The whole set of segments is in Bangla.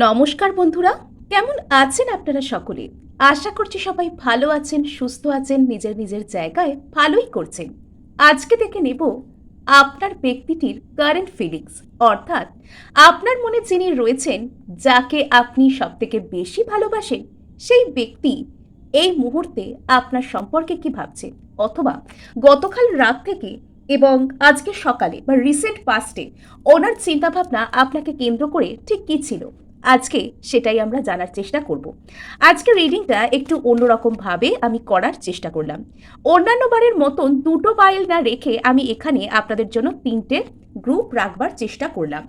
নমস্কার বন্ধুরা, কেমন আছেন আপনারা সকলে? আশা করছি সবাই ভালো আছেন, সুস্থ আছেন, নিজের নিজের জায়গায় ভালোই করছেন। আজকে দেখে নেব আপনার ব্যক্তিটির কারেন্ট ফিলিংস অর্থাৎ আপনার মনে যিনি রয়েছেন, যাকে আপনি সবথেকে বেশি ভালোবাসেন, সেই ব্যক্তি এই মুহূর্তে আপনার সম্পর্কে কি ভাবছে? অথবা গতকাল রাত থেকে এবং আজকে সকালে বা রিসেন্ট পাস্টে ওনার চিন্তাভাবনা আপনাকে কেন্দ্র করে ঠিক কী ছিল? আজকে সেটাই আমরা জানার চেষ্টা করব। আজকে রিডিংটা একটু অন্যরকমভাবে আমি করার চেষ্টা করলাম। অন্যান্য বারের মতন দুটো পাইল না রেখে আমি এখানে আপনাদের জন্য তিনটে গ্রুপ রাখবার চেষ্টা করলাম।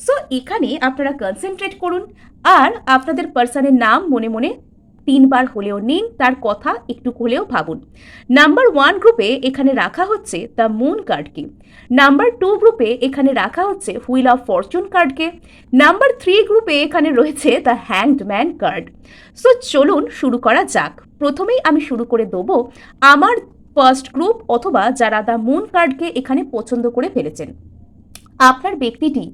সো এখানে আপনারা কনসেন্ট্রেট করুন আর আপনাদের পার্সনের নাম মনে মনে তিনবার হলেও নিন, তার কথা একটু হলেও ভাবুন। নাম্বার ওয়ান গ্রুপে এখানে রাখা হচ্ছে দ্য মুন কার্ডকে। নাম্বার টু গ্রুপে এখানে রাখা হচ্ছে হুইল অফ ফরচুন কার্ডকে। নাম্বার থ্রি গ্রুপে এখানে রয়েছে দ্য হ্যান্ডম্যান কার্ড। সো চলুন শুরু করা যাক। প্রথমেই আমি শুরু করে দেবো আমার ফার্স্ট গ্রুপ অথবা যারা দ্য মুন কার্ডকে এখানে পছন্দ করে ফেলেছেন। আপনার ব্যক্তিটি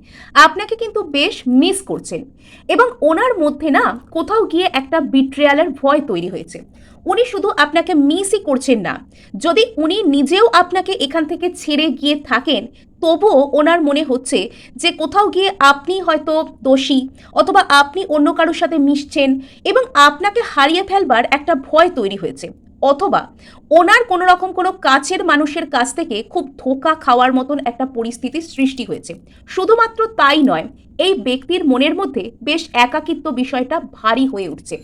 আপনাকে কিন্তু বেশ মিস করছেন। এবং ওনার মধ্যে না কোথাও গিয়ে একটা বিট্রিয়ালের ভয় তৈরি হয়েছে। উনি শুধু আপনাকে মিসই করছেন না। যদি উনি নিজেও আপনাকে এখান থেকে ছেড়ে গিয়ে থাকেন, তবুও ওনার মনে হচ্ছে যে কোথাও গিয়ে আপনি হয়তো দোষী অথবা আপনি অন্য কারোর সাথে মিশছেন এবং আপনাকে হারিয়ে ফেলবার একটা ভয় তৈরি হয়েছে। অথবা ওনার কোনো রকম কোনো কাছের মানুষের কাছ থেকে খুব ধোকা খাওয়ার মতন একটা পরিস্থিতির সৃষ্টি হয়েছে। শুধুমাত্র তাই নয় এই ব্যক্তির মনের মধ্যে বেশ একাকিত্ব বিষয়টা ভারী হয়ে উঠছে।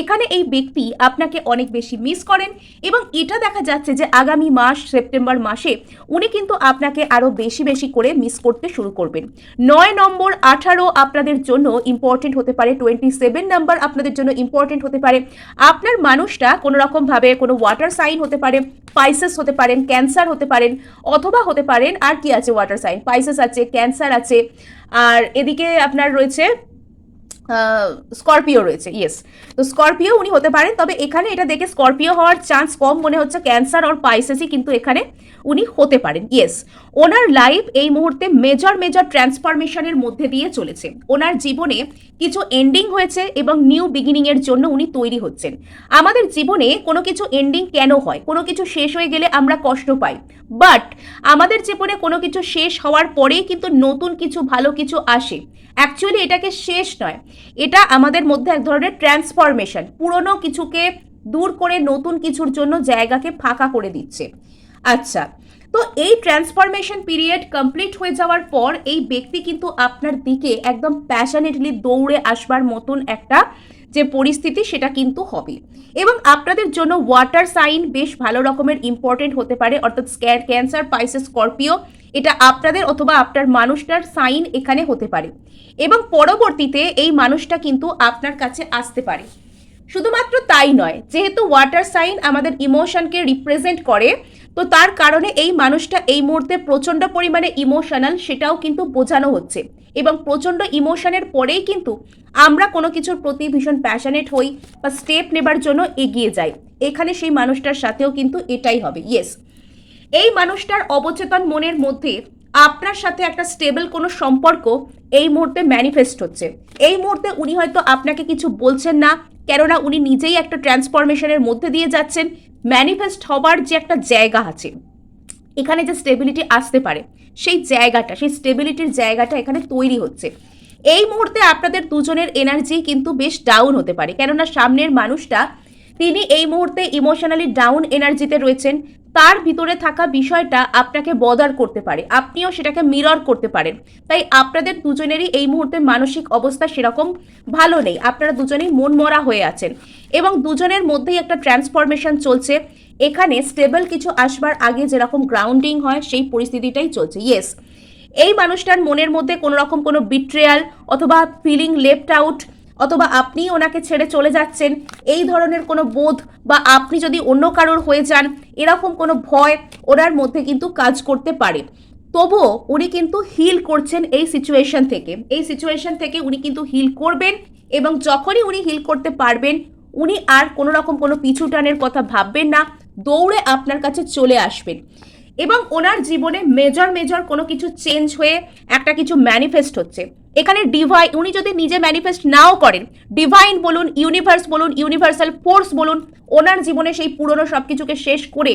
এখানে এই ব্যক্তি আপনাকে অনেক বেশি মিস করেন এবং এটা দেখা যাচ্ছে যে আগামী মাস, সেপ্টেম্বর মাসে উনি কিন্তু আপনাকে আরও বেশি বেশি করে মিস করতে শুরু করবেন। নয় নম্বর আঠারো আপনাদের জন্য ইম্পর্টেন্ট হতে পারে টোয়েন্টি সেভেন নাম্বার আপনাদের জন্য ইম্পর্টেন্ট হতে পারে। আপনার মানুষটা কোনো রকমভাবে কোনো ওয়াটার সাইন হতে পারে পাইসেস হতে পারেন ক্যান্সার হতে পারেন, অথবা হতে পারেন আর কি আছে ওয়াটার সাইন পাইসেস আছে ক্যান্সার আছে আর এদিকে আপনার রয়েছে স্করপিও রয়েছে ইয়েস তো স্করপিও উনি হতে পারেন, তবে এখানে এটা দেখে স্করপিও হওয়ার চান্স কম মনে হচ্ছে ক্যান্সার আর পাইসেসই কিন্তু এখানে উনি হতে পারেন ইয়েস ওনার লাইফ এই মুহূর্তে মেজর মেজর ট্রান্সফরমেশনের মধ্যে দিয়ে চলেছে। ওনার জীবনে কিছু এন্ডিং হয়েছে এবং নিউ বিগিনিংয়ের জন্য উনি তৈরি হচ্ছেন। আমাদের জীবনে কোনো কিছু এন্ডিং কেন হয়? কোনো কিছু শেষ হয়ে গেলে আমরা কষ্ট পাই। বাট আমাদের জীবনে কোনো কিছু শেষ হওয়ার পরেই কিন্তু নতুন কিছু, ভালো কিছু আসে। অ্যাকচুয়ালি এটাকে শেষ নয়। এটা আমাদের মধ্যে এক ধরনের ট্রান্সফরমেশন পুরনো কিছুকে দূর করে নতুন কিছুর জন্য জায়গাকে ফাঁকা করে দিচ্ছে। আচ্ছা তো এই ট্রান্সফরমেশন পিরিয়ড কমপ্লিট হয়ে যাওয়ার পর এই ব্যক্তি কিন্তু আপনার দিকে একদম প্যাশানেটলি দৌড়ে আসবার মতন একটা যে পরিস্থিতি সেটা কিন্তু হবে। এবং আপনাদের জন্য ওয়াটার সাইন বেশ ভালো রকমের ইম্পর্টেন্ট হতে পারে, অর্থাৎ স্ক্যার ক্যান্সার পাইসেস স্করপিও এটা আপনাদের অথবা আপনার মানুষটার সাইন এখানে হতে পারে। এবং পরবর্তীতে এই মানুষটা কিন্তু আপনার কাছে আসতে পারে। শুধুমাত্র তাই নয়, যেহেতু ওয়াটার সাইন আমাদের ইমোশনকে রিপ্রেজেন্ট করে, তো তার কারণে এই মানুষটা এই মুহূর্তে প্রচণ্ড পরিমাণে ইমোশনাল সেটাও কিন্তু বোঝানো হচ্ছে। এবং প্রচণ্ড ইমোশনের পরেই কিন্তু আমরা কোনো কিছুর প্রতি ভীষণ প্যাশনেট হই বা স্টেপ নেবার জন্য এগিয়ে যাই। এখানে সেই মানুষটার সাথেও কিন্তু এটাই হবে। ইয়েস এই মানুষটার অবচেতন মনের মধ্যে আপনার সাথে একটা স্টেবল কোনো সম্পর্ক এই মুহূর্তে ম্যানিফেস্ট হচ্ছে। এই মুহূর্তে উনি হয়তো আপনাকে কিছু বলছেন না, কেননা উনি নিজেই একটা ট্রান্সফরমেশনের মধ্যে দিয়ে যাচ্ছেন। ম্যানিফেস্ট হবার যে একটা জায়গা আছে, এখানে যে স্টেবিলিটি আসতে পারে সেই জায়গাটা, সেই স্টেবিলিটির জায়গাটা এখানে তৈরি হচ্ছে। এই মুহূর্তে আপনাদের দুজনের এনার্জি কিন্তু বেশ ডাউন হতে পারে। কেননা সামনের মানুষটা, তিনি এই মুহূর্তে ইমোশনালি ডাউন এনার্জিতে রয়েছেন। তার ভিতরে থাকা বিষয়টা আপনাকে বদার করতে পারে। আপনিও সেটাকে মিরর করতে পারেন। তাই আপনাদের দুজনেরই এই মুহূর্তে মানসিক অবস্থা সেরকম ভালো নেই। আপনারা দুজনেই মনমরা হয়ে আছেন। এবং দুজনের মধ্যেই একটা ট্রান্সফরমেশন চলছে। এখানে স্টেবল কিছু আসবার আগে যেরকম গ্রাউন্ডিং হয়, সেই পরিস্থিতিটাই চলছে। ইয়েস এই মানুষটার মনের মধ্যে কোনো রকম কোনো বিট্রেয়াল অথবা ফিলিং লেফট আউট অথবা আপনি ওনাকে ছেড়ে চলে যাচ্ছেন, এই ধরনের কোনো বোধ বা আপনি যদি অন্য কারোর হয়ে যান, এরকম কোনো ভয় ওনার মধ্যে কিন্তু কাজ করতে পারে। তবুও উনি কিন্তু হিল করছেন এই সিচুয়েশন থেকে। এই সিচুয়েশন থেকে উনি কিন্তু হিল করবেন এবং যখনই উনি হিল করতে পারবেন উনি আর কোনো রকম কোনো পিছু টানের কথা ভাববেন না, দৌড়ে আপনার কাছে চলে আসবেন। এবং ওনার জীবনে মেজর মেজর কোনো কিছু চেঞ্জ হয়ে একটা কিছু ম্যানিফেস্ট হচ্ছে। এখানে ডিভাইন উনি যদি নিজে ম্যানিফেস্ট নাও করেন ডিভাইন বলুন ইউনিভার্স বলুন ইউনিভার্সাল ফোর্স বলুন, ওনার জীবনে সেই পুরনো সব কিছুকে শেষ করে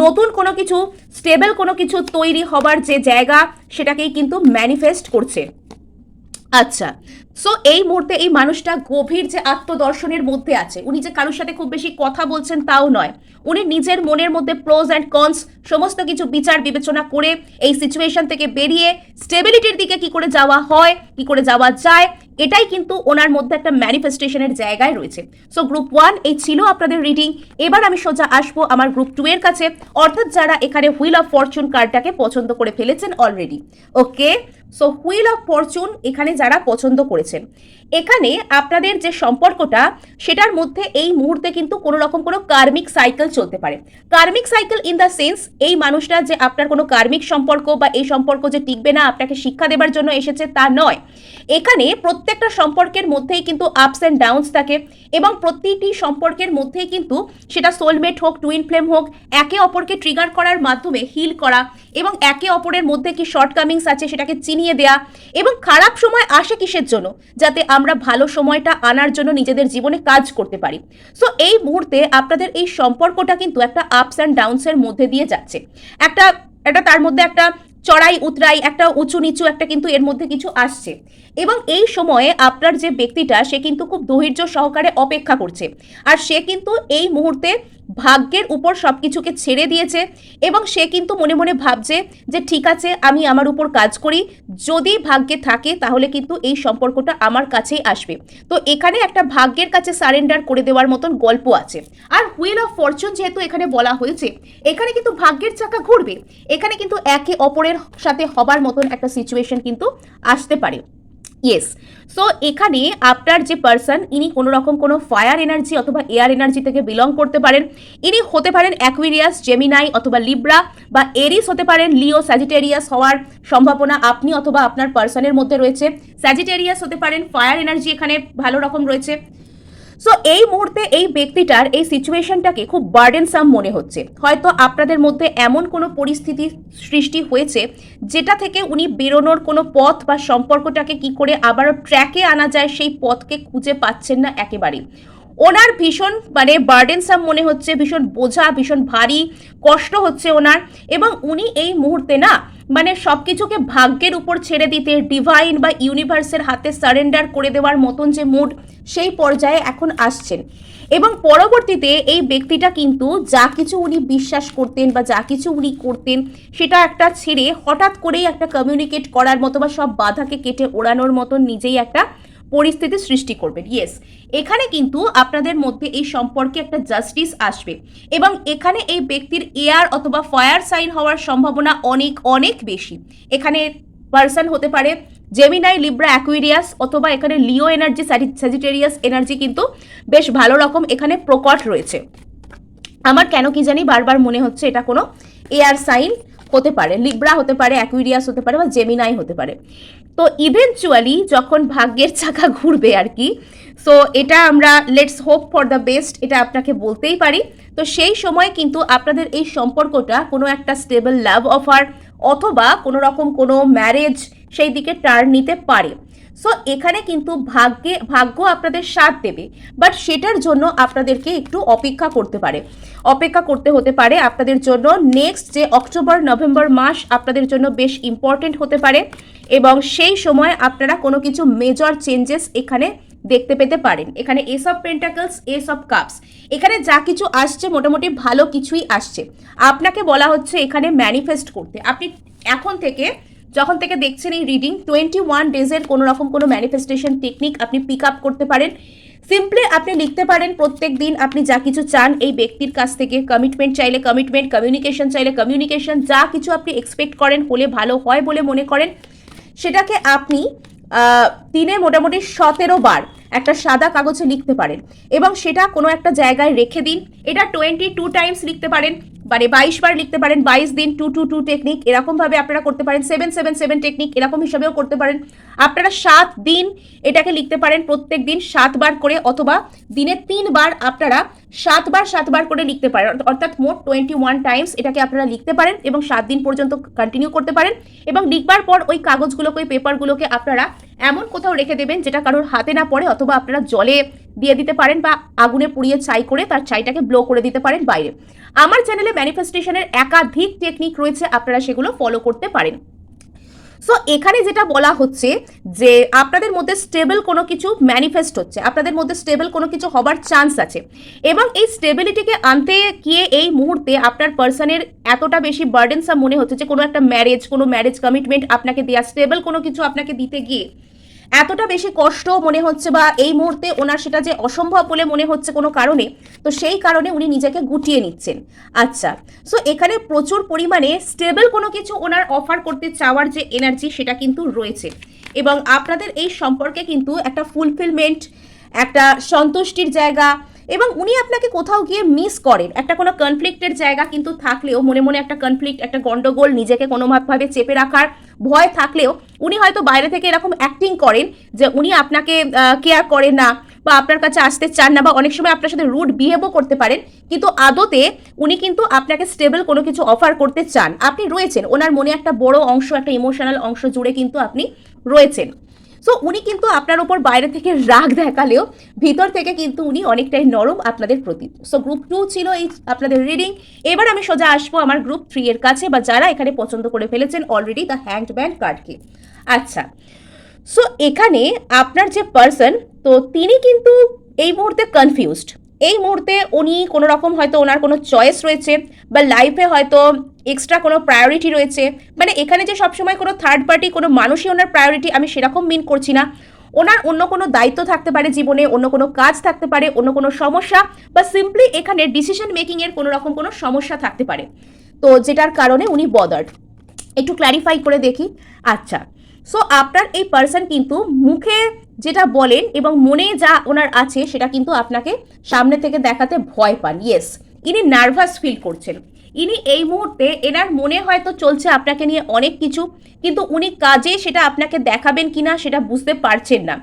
নতুন কোনো কিছু স্টেবল কোনো কিছু তৈরি হবার যে জায়গা, সেটাকেই কিন্তু ম্যানিফেস্ট করছে। আচ্ছা সো এই মুহূর্তে এই মানুষটা গভীর যে আত্মদর্শনের মধ্যে আছে, উনি যে কারোর সাথে খুব বেশি কথা বলছেন তাও নয়, উনি নিজের মনের মধ্যে প্রোজ অ্যান্ড কনস সমস্ত কিছু বিচার বিবেচনা করে এই সিচুয়েশন থেকে বেরিয়ে স্টেবিলিটির দিকে কি করে যাওয়া হয়, কি করে যাওয়া যায়, এটাই কিন্তু ওনার মধ্যে একটা ম্যানিফেস্টেশনের জায়গায় রয়েছে। সো গ্রুপ ওয়ান এই ছিল আপনাদের রিডিং এবার আমি সোজা আসব আমার গ্রুপ টু এর কাছে, অর্থাৎ যারা এখানে হুইল অফ ফরচুন কার্ডটাকে পছন্দ করে ফেলেছেন already okay so wheel of fortune এখানে যারা পছন্দ করেছেন। এখানে আপনাদের যে সম্পর্কটা, সেটার মধ্যে এই মুহূর্তে কিন্তু কোনো রকম কোনো কার্মিক সাইকেল চলতে পারে। Karmic cycle in the sense এই মানুষটা যে আপনার কোনো কার্মিক সম্পর্ক বা এই সম্পর্ক যে টিকবে না, আপনাকে শিক্ষা দেবার জন্য এসেছে তা নয়। এখানে প্রত্যেকটা সম্পর্কের মধ্যেই কিন্তু আপস অ্যান্ড ডাউনস থাকে এবং প্রতিটি সম্পর্কের মধ্যেই কিন্তু সেটা সোলমেট হোক টুইন ফ্লেম হোক, একে অপরকে ট্রিগার করার মাধ্যমে হিল করা এবং একে অপরের মধ্যে কি শর্টকামিংস আছে সেটাকে চিনিয়ে দেয়া এবং খারাপ সময় আসে কিসের জন্য? যাতে আমরা ভালো সময়টা আনার জন্য নিজেদের জীবনে কাজ করতে পারি। সো এই মুহূর্তে আপনাদের এই সম্পর্কটা কিন্তু একটা আপস অ্যান্ড ডাউনসের মধ্যে দিয়ে যাচ্ছে। একটা একটা তার মধ্যে একটা চড়াই, উতরাই, একটা উঁচু নিচু একটা কিন্তু এর মধ্যে কিছু আসছে। এবং এই সময়ে আপনার যে ব্যক্তিটা, সে কিন্তু খুব ধৈর্য সহকারে অপেক্ষা করছে। আর সে কিন্তু এই মুহূর্তে ভাগ্যের উপর সব কিছুকে ছেড়ে দিয়েছে এবং সে কিন্তু মনে মনে ভাবছে যে ঠিক আছে, আমি আমার উপর কাজ করি, যদি ভাগ্যে থাকে তাহলে কিন্তু এই সম্পর্কটা আমার কাছেই আসবে। তো এখানে একটা ভাগ্যের কাছে সারেন্ডার করে দেওয়ার মতন গল্প আছে। আর হুইল অফ ফরচুন যেহেতু এখানে বলা হয়েছে, এখানে কিন্তু ভাগ্যের চাকা ঘুরবে। এখানে কিন্তু একে অপরের সাথে হবার মতন একটা সিচুয়েশন কিন্তু আসতে পারে। ইয়েস সো এখানে আপনার যে পার্সন ইনি কোনো রকম কোনো ফায়ার এনার্জি অথবা এয়ার এনার্জি থেকে বিলং করতে পারেন। ইনি হতে পারেন অ্যাকুইরিয়াস জেমিনাই অথবা লিব্রা বা এরিস হতে পারেন লিও স্যাজিটেরিয়াস হওয়ার সম্ভাবনা আপনি অথবা আপনার পার্সনের মধ্যে রয়েছে। স্যাজিটেরিয়াস হতে পারেন ফায়ার এনার্জি এখানে ভালো রকম রয়েছে। সো এই মুহূর্তে এই ব্যক্তিটার এই সিচুয়েশনটাকে খুব বার্ডেনসাম মনে হচ্ছে। হয়তো আপনাদের মধ্যে এমন কোনো পরিস্থিতি সৃষ্টি হয়েছে যেটা থেকে উনি বেরোনোর কোনো পথ বা সম্পর্কটাকে কি করে আবার ট্র্যাকে আনা যায় সেই পথকে খুঁজে পাচ্ছেন না একেবারেই। ওনার ভীষণ মানে বার্ডেনসাম মনে হচ্ছে, ভীষণ বোঝা, ভীষণ ভারী, কষ্ট হচ্ছে ওনার এবং উনি এই মুহূর্তে না মানে সব কিছুকে ভাগ্যের উপর ছেড়ে দিতে ডিভাইন বা ইউনিভার্সের হাতে সারেন্ডার করে দেওয়ার মতন যে মুড সেই পর্যায়ে এখন আসছেন। এবং পরবর্তীতে এই ব্যক্তিটা কিন্তু যা কিছু উনি বিশ্বাস করতেন বা যা কিছু উনি করতেন সেটা একটা ছেড়ে হঠাৎ করেই একটা কমিউনিকেট করার মতো বা সব বাধাকে কেটে ওড়ানোর মতন নিজেই একটা পরিস্থিতি সৃষ্টি করবেন ইয়েস এখানে কিন্তু আপনাদের মধ্যে এই সম্পর্কে একটা জাস্টিস আসবে এবং এখানে এই ব্যক্তির এয়ার অথবা ফায়ার সাইন হওয়ার সম্ভাবনা অনেক অনেক বেশি। এখানে পার্সন হতে পারে জেমিনাই লিব্রা অ্যাকুইরিয়াস অথবা এখানে লিও এনার্জি স্যাজিটেরিয়াস এনার্জি কিন্তু বেশ ভালো রকম এখানে প্রকট রয়েছে। আমার কেন কি জানি বারবার মনে হচ্ছে এটা কোনো এয়ার সাইন হতে পারে লিব্রা হতে পারে অ্যাকুইরিয়াস হতে পারে বা জেমিনাই হতে পারে। তো ইভেনচুয়ালি যখন ভাগ্যের চাকা ঘুরবে আর কি সো এটা আমরা let's hope for the best এটা আপনাকে বলতেই পারি। তো সেই সময় কিন্তু আপনাদের এই সম্পর্কটা কোনো একটা স্টেবল লাভ অফার অথবা কোনো রকম কোনো ম্যারেজ সেই দিকে টার্ন নিতে পারে। সো এখানে কিন্তু ভাগ্যে, ভাগ্য আপনাদের সাথ দেবে। বাট সেটার জন্য আপনাদেরকে একটু অপেক্ষা করতে পারে। অপেক্ষা করতে হতে পারে আপনাদের জন্য নেক্সট যে অক্টোবর নভেম্বর মাস আপনাদের জন্য বেশ ইম্পর্টেন্ট হতে পারে। এবং সেই সময় আপনারা কোনো কিছু মেজর চেঞ্জেস এখানে দেখতে পেতে পারেন। এখানে ace of pentacles ace of cups এখানে যা কিছু আসছে মোটামুটি ভালো কিছুই আসছে। আপনাকে বলা হচ্ছে এখানে ম্যানিফেস্ট করতে। আপনি এখন থেকে যখন থেকে দেখছেন এই রিডিং টোয়েন্টি ওয়ান ডেজের কোনো রকম কোনো ম্যানিফেস্টেশন টেকনিক আপনি পিক আপ করতে পারেন। সিম্পলি আপনি লিখতে পারেন, প্রত্যেক দিন আপনি যা কিছু চান এই ব্যক্তির কাছ থেকে। কমিটমেন্ট চাইলে কমিটমেন্ট কমিউনিকেশন চাইলে কমিউনিকেশন যা কিছু আপনি এক্সপেক্ট করেন, হলে ভালো হয় বলে মনে করেন। সেটাকে আপনি দিনে মোটামুটি সতেরো বার একটা সাদা কাগজে লিখতে পারেন এবং সেটা কোনো একটা জায়গায় রেখে দিন। এটা টোয়েন্টি টু টাইমস লিখতে পারেন মানে বাইশ বার লিখতে পারেন, বাইশ দিন টু টু টু টেকনিক এরকমভাবে আপনারা করতে পারেন সেভেন সেভেন সেভেন টেকনিক এরকম হিসাবেও করতে পারেন। আপনারা সাত দিন এটাকে লিখতে পারেন প্রত্যেক দিন সাতবার করে অথবা দিনে তিনবার আপনারা সাতবার সাতবার করে লিখতে পারেন। অর্থাৎ মোট টোয়েন্টি ওয়ান টাইমস এটাকে আপনারা লিখতে পারেন এবং সাত দিন পর্যন্ত কন্টিনিউ করতে পারেন। এবং লিখবার পর ওই কাগজগুলোকে ওই পেপারগুলোকে আপনারা এমন কোথাও রেখে দেবেন যেটা কারোর হাতে না পড়ে অথবা আপনারা জলে দিয়ে দিতে পারেন বা আগুনে পুড়িয়ে ছাই করে তার ছাইটাকে ব্লো করে দিতে পারেন বাইরে। আমার চ্যানেলে ম্যানিফেস্টেশনের একাধিক টেকনিক রয়েছে, আপনারা সেগুলো ফলো করতে পারেন। সো এখানে যেটা বলা হচ্ছে যে আপনাদের মধ্যে স্টেবল কোনো কিছু ম্যানিফেস্ট হচ্ছে, আপনাদের মধ্যে স্টেবল কোনো কিছু হবার চান্স আছে। এবং এই স্টেবিলিটিকে আনতে গিয়ে এই মুহূর্তে আপনার পার্সনের এতটা বেশি বার্ডেনসাম মনে হচ্ছে যে কোনো একটা ম্যারেজ কোনো ম্যারেজ কমিটমেন্ট আপনাকে দেওয়া স্টেবল কোনো কিছু আপনাকে দিতে গিয়ে এতটা বেশি কষ্ট মনে হচ্ছে বা এই মুহূর্তে ওনার সেটা যে অসম্ভব বলে মনে হচ্ছে কোনো কারণে, তো সেই কারণে উনি নিজেকে গুটিয়ে নিচ্ছেন। আচ্ছা সো এখানে প্রচুর পরিমাণে স্টেবল কোনো কিছু ওনার অফার করতে চাওয়ার যে এনার্জি সেটা কিন্তু রয়েছে। এবং আপনাদের এই সম্পর্কে কিন্তু একটা ফুলফিলমেন্ট একটা সন্তুষ্টির জায়গা এবং উনি আপনাকে কোথাও গিয়ে মিস করেন। একটা কোনো কনফ্লিক্টের জায়গা কিন্তু থাকলেও মনে মনে একটা কনফ্লিক্ট একটা গন্ডগোল নিজেকে কোনোভাবে চেপে রাখার ভয় থাকলেও উনি হয়তো বাইরে থেকে এরকম অ্যাক্টিং করেন যে উনি আপনাকে কেয়ার করেন না বা আপনার কাছে আসতে চান না বা অনেক সময় আপনার সাথে রুড বিহেভও করতে পারেন, কিন্তু আদতে উনি কিন্তু আপনাকে স্টেবল কোনো কিছু অফার করতে চান। আপনি রয়েছেন, ওনার মনে একটা বড় অংশ, একটা ইমোশনাল অংশ জুড়ে কিন্তু আপনি রয়েছেন। সো উনি কিন্তু আপনার ওপর বাইরে থেকে রাগ দেখালেও ভিতর থেকে কিন্তু উনি অনেকটাই নরম আপনাদের প্রতি। সো গ্রুপ টু ছিল এই আপনাদের রিডিং এবার আমি সোজা আসব আমার গ্রুপ থ্রি এর কাছে বা যারা এখানে পছন্দ করে ফেলেছেন অলরেডি দ্য হ্যান্ড ব্যান্ড কার্ডকে আচ্ছা সো এখানে আপনার যে পার্সন তো তিনি কিন্তু এই মুহূর্তে কনফিউজড এই মুহূর্তে উনি কোনো রকম হয়তো ওনার কোনো চয়েস রয়েছে বা লাইফে হয়তো এক্সট্রা কোনো প্রায়োরিটি রয়েছে। মানে এখানে যে সবসময় কোনো থার্ড পার্টি কোনো মানুষই ওনার প্রায়োরিটি আমি সেরকম মিন করছি না। ওনার অন্য কোনো দায়িত্ব থাকতে পারে জীবনে, অন্য কোনো কাজ থাকতে পারে, অন্য কোনো সমস্যা বা সিম্পলি এখানে ডিসিশন মেকিংয়ের কোনো রকম কোনো সমস্যা থাকতে পারে। তো যেটার কারণে উনি বদার্ড একটু ক্ল্যারিফাই করে দেখি। আচ্ছা সো আপনার এই পার্সন কিন্তু মুখে যেটা বলেন এবং মনে যা ওনার আছে, সেটা কিন্তু আপনাকে সামনে থেকে দেখাতে ভয় পান। ইয়েস ইনি নার্ভাস ফিল করছেন। ইনি এই মুহূর্তে এনার মনে হয়তো চলছে আপনাকে নিয়ে অনেক কিছু, কিন্তু উনি কাজে সেটা আপনাকে দেখাবেন কিনা সেটা বুঝতে পারছেন না।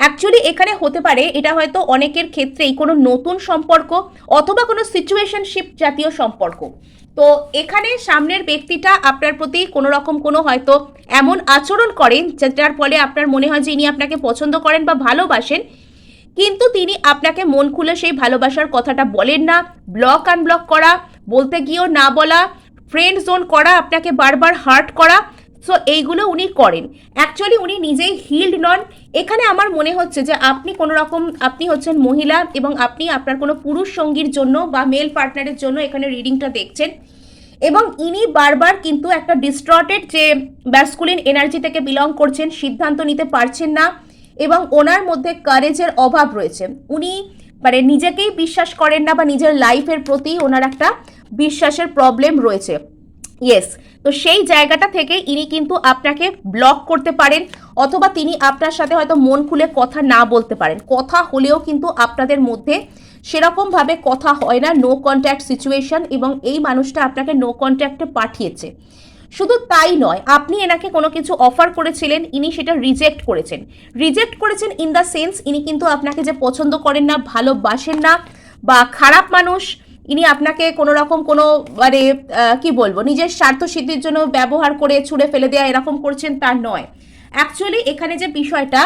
অ্যাকচুয়ালি এখানে হতে পারে, এটা হয়তো অনেকের ক্ষেত্রেই কোনো নতুন সম্পর্ক অথবা কোনো সিচুয়েশনশিপ জাতীয় সম্পর্ক। তো এখানে সামনের ব্যক্তিটা আপনার প্রতি কোনো রকম কোনো হয়তো এমন আচরণ করেন, যেটার ফলে আপনার মনে হয় যে ইনি আপনাকে পছন্দ করেন বা ভালোবাসেন, কিন্তু তিনি আপনাকে মন খুলে সেই ভালোবাসার কথাটা বলেন না। ব্লক আনব্লক করা, বলতে গিয়েও না বলা ফ্রেন্ড জোন করা, আপনাকে বারবার হার্ট করা সো এইগুলো উনি করেন। অ্যাকচুয়ালি উনি নিজেই হিল্ড নন। এখানে আমার মনে হচ্ছে যে আপনি কোনো রকম, আপনি হচ্ছেন মহিলা এবং আপনি আপনার কোনো পুরুষ সঙ্গীর জন্য বা মেল পার্টনারের জন্য এখানে রিডিংটা দেখছেন। এবং ইনি বারবার কিন্তু একটা ডিস্ট্রটেড যে ব্যাসকুলিন এনার্জি থেকে বিলং করছেন, সিদ্ধান্ত নিতে পারছেন না এবং ওনার মধ্যে কারেজের অভাব রয়েছে। উনি মানে নিজেকেই বিশ্বাস করেন না বা নিজের লাইফের প্রতি ওনার একটা বিশ্বাসের প্রবলেম রয়েছে। ইয়েস তো সেই জায়গাটা থেকে ইনি কিন্তু আপনাকে ব্লক করতে পারেন অথবা তিনি আপনার সাথে হয়তো মন খুলে কথা না বলতে পারেন। কথা হলেও কিন্তু আপনাদের মধ্যে সেরকমভাবে কথা হয় না নো কন্ট্যাক্ট সিচুয়েশন এবং এই মানুষটা আপনাকে নো কন্ট্যাক্টে পাঠিয়েছে। শুধু তাই নয়, আপনি এনাকে কোনো কিছু অফার করেছিলেন, ইনি সেটা রিজেক্ট করেছেন। রিজেক্ট করেছেন ইন দ্য সেন্স ইনি কিন্তু আপনাকে যে পছন্দ করেন না, ভালোবাসেন না বা খারাপ মানুষ ইনি আপনাকে কোনো রকম কোনো মানে কি বলব, নিজের স্বার্থ সিদ্ধির জন্য ব্যবহার করে ছুঁড়ে ফেলে দেওয়া এরকম করছেন তা নয়। অ্যাকচুয়ালি এখানে যে বিষয়টা,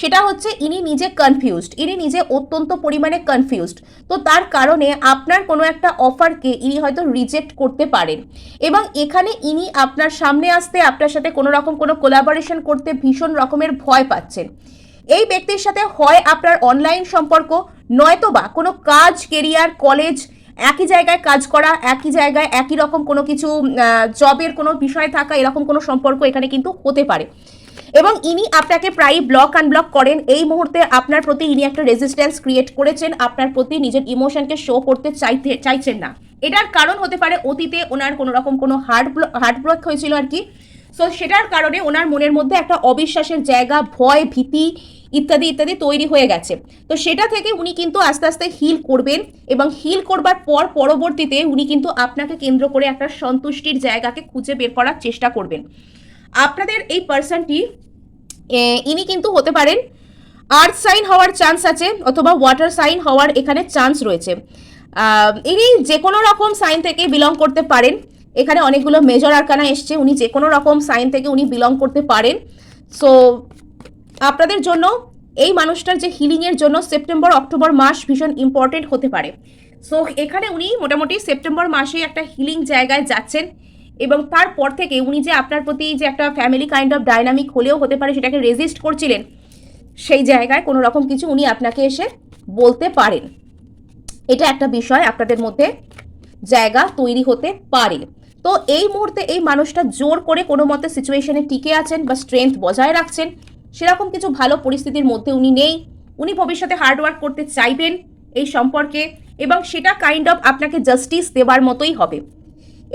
সেটা হচ্ছে ইনি নিজে কনফিউজড ইনি নিজে অত্যন্ত পরিমাণে কনফিউজড তো তার কারণে আপনার কোনো একটা অফারকে ইনি হয়তো রিজেক্ট করতে পারেন। এবং এখানে ইনি আপনার সামনে আসতে আপনার সাথে কোনো রকম কোনো কোলাবোরেশন করতে ভীষণ রকমের ভয় পাচ্ছেন। এই ব্যক্তির সাথে হয় আপনার অনলাইন সম্পর্ক, নয়তোবা কোনো কাজ কেরিয়ার কলেজ একই জায়গায় কাজ করা, একই জায়গায় একই রকম কোনো কিছু জবের কোনো বিষয় থাকা, এরকম কোনো সম্পর্ক এখানে কিন্তু হতে পারে। এবং ইনি আপনাকে প্রায় ব্লক আনব্লক করেন। এই মুহূর্তে আপনার প্রতি ইনি একটা রেজিস্ট্যান্স ক্রিয়েট করেছেন। আপনার প্রতি নিজের ইমোশনকে শো করতে চাইতে, চাইছেন না। এটার কারণ হতে পারে অতীতে ওনার কোনো রকম কোনো হার্ট হার্ট ব্লক হয়েছিল আর কি। সো সেটার কারণে ওনার মনের মধ্যে একটা অবিশ্বাসের জায়গা, ভয়, ভীতি ইত্যাদি ইত্যাদি তৈরি হয়ে গেছে। তো সেটা থেকে উনি কিন্তু আস্তে আস্তে হিল করবেন এবং হিল করবার পর পরবর্তীতে উনি কিন্তু আপনাকে কেন্দ্র করে একটা সন্তুষ্টির জায়গাকে খুঁজে বের করার চেষ্টা করবেন। আপনাদের এই পার্সনটি ইনি কিন্তু হতে পারেন আর্থ সাইন হওয়ার চান্স আছে অথবা ওয়াটার সাইন হওয়ার এখানে চান্স রয়েছে। ইনি যে কোনো রকম সাইন থেকে বিলং করতে পারেন। এখানে অনেকগুলো মেজর আরকানা এসছে, উনি যে কোনো রকম সাইন থেকে উনি বিলং করতে পারেন। সো আপনাদের জন্য এই মানুষটার যে হিলিংয়ের জন্য সেপ্টেম্বর অক্টোবর মাস ভীষণ ইম্পর্টেন্ট হতে পারে। সো এখানে উনি মোটামুটি সেপ্টেম্বর মাসে একটা হিলিং জায়গায় যাচ্ছেন এবং তারপর থেকে উনি যে আপনার প্রতি যে একটা ফ্যামিলি কাইন্ড অফ ডাইনামিক হলেও হতে পারে সেটাকে রেজিস্ট করছিলেন, সেই জায়গায় কোনো রকম কিছু উনি আপনাকে এসে বলতে পারেন। এটা একটা বিষয় আপনাদের মধ্যে জায়গা তৈরি হতে পারে। তো এই মুহূর্তে এই মানুষটা জোর করে কোনো মতে সিচুয়েশনে টিকে আছেন বা স্ট্রেংথ বজায় রাখছেন, সেরকম কিছু ভালো পরিস্থিতির মধ্যে উনি নেই। উনি ভবিষ্যতে হার্ডওয়ার্ক করতে চাইবেন এই সম্পর্কে এবং সেটা কাইন্ড অফ আপনাকে জাস্টিস দেওয়ার মতোই হবে।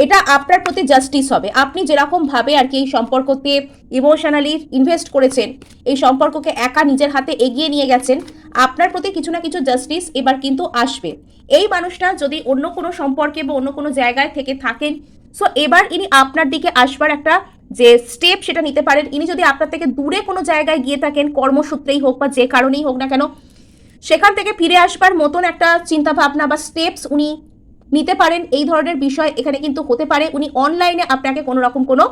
এটা আপনার প্রতি জাস্টিস হবে। আপনি যেরকমভাবে আর কি এই সম্পর্কতে ইমোশনালি ইনভেস্ট করেছেন, এই সম্পর্ককে একা নিজের হাতে এগিয়ে নিয়ে গেছেন, আপনার প্রতি কিছু না কিছু জাস্টিস এবার কিন্তু আসবে। এই মানুষটা যদি অন্য কোনো সম্পর্কে বা অন্য কোনো জায়গায় থেকে থাকেন সো এবার ইনি আপনার দিকে আসবার একটা যে স্টেপ সেটা নিতে পারেন। ইনি যদি আপনার থেকে দূরে কোনো জায়গায় গিয়ে থাকেন, কর্মসূত্রেই হোক বা যে কারণেই হোক না কেন, সেখান থেকে ফিরে আসবার মতন একটা চিন্তা ভাবনা বা স্টেপস উনি নিতে পারেন। এই ধরনের বিষয় এখানে কিন্তু হতে পারে। উনি অনলাইনে আপনাকে কোনো রকম কোনো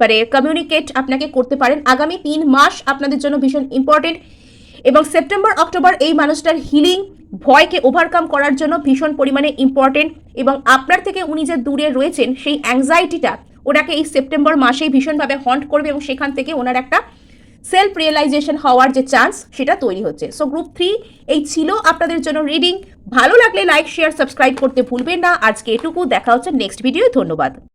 মানে কমিউনিকেট আপনাকে করতে পারেন। আগামী তিন মাস আপনাদের জন্য ভীষণ ইম্পর্টেন্ট এবং সেপ্টেম্বর অক্টোবর এই মানুষটার হিলিং ভয়কে ওভারকাম করার জন্য ভীষণ পরিমাণে ইম্পর্টেন্ট এবং আপনার থেকে উনি যে দূরে রয়েছেন, সেই অ্যাংজাইটিটা ওনাকে এই সেপ্টেম্বর মাসেই ভীষণভাবে হন্ট করবে এবং সেখান থেকে ওনার একটা সেলফ রিয়েলাইজেশন হওয়ার যে চান্স সেটা তৈরি হচ্ছে। সো গ্রুপ থ্রি এই ছিল আপনাদের জন্য রিডিং ভালো লাগলে লাইক শেয়ার সাবস্ক্রাইব করতে ভুলবেন না। আজকে এটুকু। দেখা হচ্ছে নেক্সট ভিডিও ধন্যবাদ।